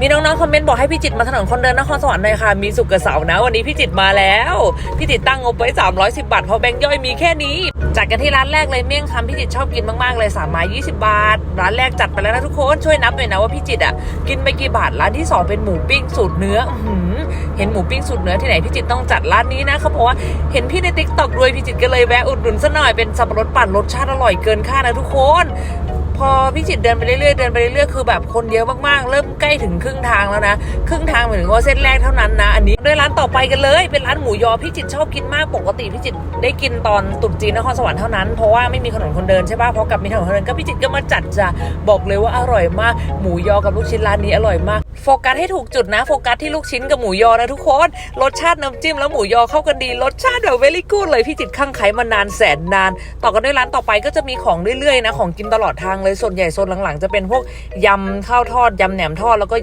มีน้องๆคอมเมนต์บอกให้พี่จิตมาถนนคนเดินนครสวรรค์หน่อยค่ะ มีสุกกับเสาร์นะ วันนี้พี่จิตมาแล้ว พี่จิตตั้งงบไว้ 310 บาทเพราะแบงค์ย่อยมีแค่นี้ จัดกันที่ร้านแรกเลยเมี่ยงคำพี่จิตชอบกินมากๆเลย3ไม้20บาท ร้านแรกจัดไปแล้วนะทุกคนช่วยนับหน่อยนะว่าพี่จิตอะกินไปกี่บาทร้านที่สองเป็นหมูปิ้งสูตรเนื้อเห็นหมูปิ้งสูตรเนื้อที่ไหนพี่จิตต้องจัดร้านนี้นะเขาบอกว่าเห็นพี่ในติ๊กต็อกด้วยพี่จิตก็เลยแวะอุดหนุนซะหน่อยเป็นสับปะรดปั่นรสชาติอร่อยเกินคาดนะทุกคน พอพี่จิตเดินไปเรื่อยๆเดินไปเรื่อยๆคือแบบคนเยอะมากๆ เริ่มใกล้ถึงครึ่งทางแล้วนะ ครึ่งทางเหมือนว่าเส้นแรกเท่านั้นนะ อันนี้ด้วยร้านต่อไปกันเลย เป็นร้านหมูยอพี่จิตชอบกินมากปกติพี่จิตได้กินตอนตรุษจีนนครสวรรค์เท่านั้นเพราะว่าไม่มีถนนคนเดินใช่ป่ะพอกลับมีถนนคนเดินก็พี่จิตก็มาจัดจ้ะบอกเลยว่าอร่อยมากหมูยอกับลูกชิ้นร้านนี้อร่อยมาก โฟกัสให้ถูกจุดนะ โฟกัสที่ลูกชิ้นกับหมูยอนะทุกคน รสชาติน้ำจิ้มแล้วหมูยอเข้ากันดี รสชาติแบบเวลี่กูดเลยพี่จิตข้างไขมานานแสนนาน ต่อกันด้วยร้านต่อไปก็จะมีของเรื่อยๆนะ ของกินตลอดทางเลยส่วนใหญ่โซนหลังๆ จะเป็นพวกยำข้าวทอดยำแหนมทอดแล้วก็